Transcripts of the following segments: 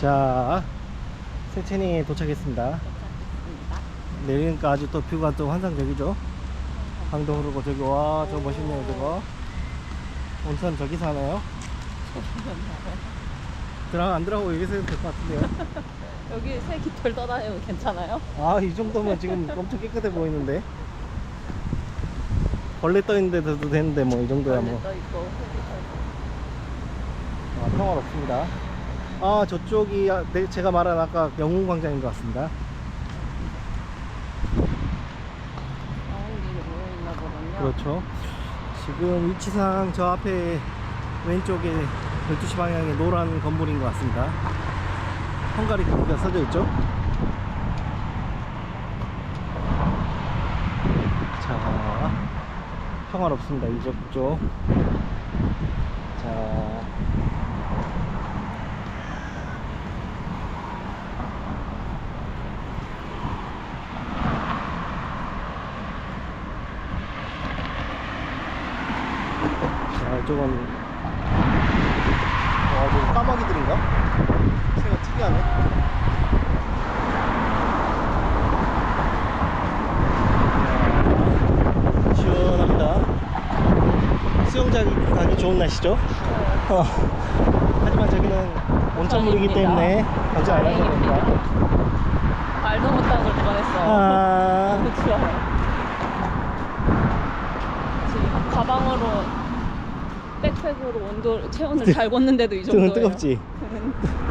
자, 세첸이 도착했습니다. 도착했습니다. 내리니까 아주 또 뷰가 또 환상적이죠. 강도 흐르고 저기 와, 저 멋있네요, 저거. 온천 저기 사나요? 들어 안 들어가고 여기서 해도 될 것 같은데요. 여기 새 깃털 떠다니고 괜찮아요? 아, 이 정도면 지금 엄청 깨끗해 보이는데. 벌레 떠 있는데도 되는데 뭐 이 정도야 뭐. 떠 있고 새 깃털. 아, 평화롭습니다. 아, 저쪽이 아, 네, 제가 말한 아까 영웅광장인 것 같습니다. 그렇죠. 지금 위치상 저 앞에 왼쪽에 12시 방향에 노란 건물인 것 같습니다. 헝가리 국기가 써져 있죠. 자, 평화롭습니다. 이쪽 쪽. 자, 자, 이쪽은 와, 저 까마귀들인가? 새가 특이하네. 자, 시원합니다. 수영장 가기 좋은 날씨죠? 어. 하지만 저기는 온천물이기 때문에 걱정 안 하셔도 됩니다. 발도 못 담글 뻔했어요. 아. 추 가방으로 백팩으로 온도 체온을 잘 걷는데도 이 정도예요. 등은 뜨겁지?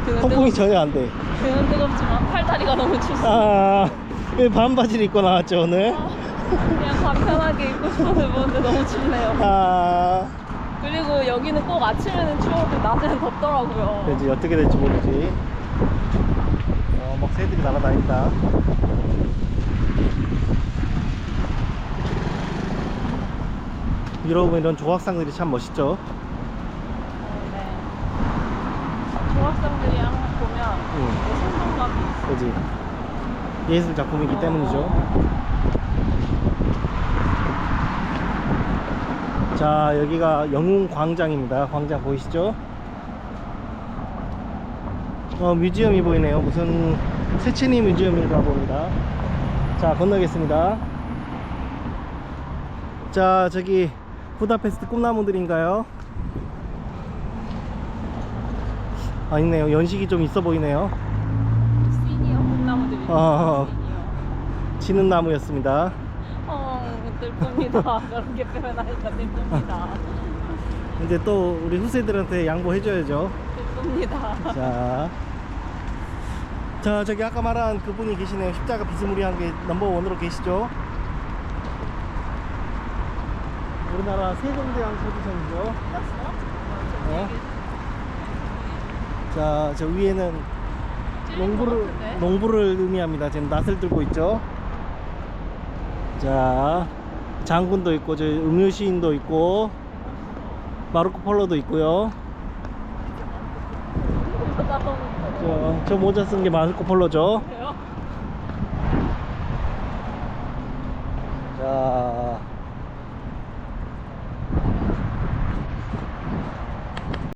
등은 통풍이 뜨겁, 전혀 안 돼. 등은 뜨겁지만 팔다리가 너무 춥습니다. 아, 왜 반바지를 입고 나왔죠, 오늘? 그냥 간편하게 입고 싶어서 입었는데 너무 춥네요. 아, 그리고 여기는 꼭 아침에는 추워도 낮에는 덥더라고요. 이제 어떻게 될지 모르지. 어, 막 새들이 날아다닌다. 유럽은 이런 조각상들이 참 멋있죠. 네. 조각상들이 항상 보면 응. 생동감이 있어. 그지? 예술 작품이기 때문이죠. 자, 여기가 영웅 광장입니다. 광장 보이시죠? 어, 뮤지엄이 보이네요. 무슨 세치니 뮤지엄인가 봅니다. 자, 건너겠습니다. 자, 저기 부다페스트 꿈나무들인가요? 아, 있네요. 연식이 좀 있어 보이네요. 시니어 꿈나무들이 어. 지는 나무였습니다. 어, 슬픕니다. 그렇게 표현하니까 슬픕니다. 이제 또 우리 후세들한테 양보해줘야죠. 슬픕니다. 자. 자, 저기 아까 말한 그분이 계시네요. 십자가 비스무리한 게 넘버원으로 계시죠? 우리나라 세종대왕 서주성이죠. 어? 자, 저 위에는 농부를, 농부를 의미합니다. 지금 낫을 들고 있죠. 자, 장군도 있고, 저 음유시인도 있고, 마르코 폴로도 있고요. 저, 저 모자 쓴 게 마르코 폴로죠. 자,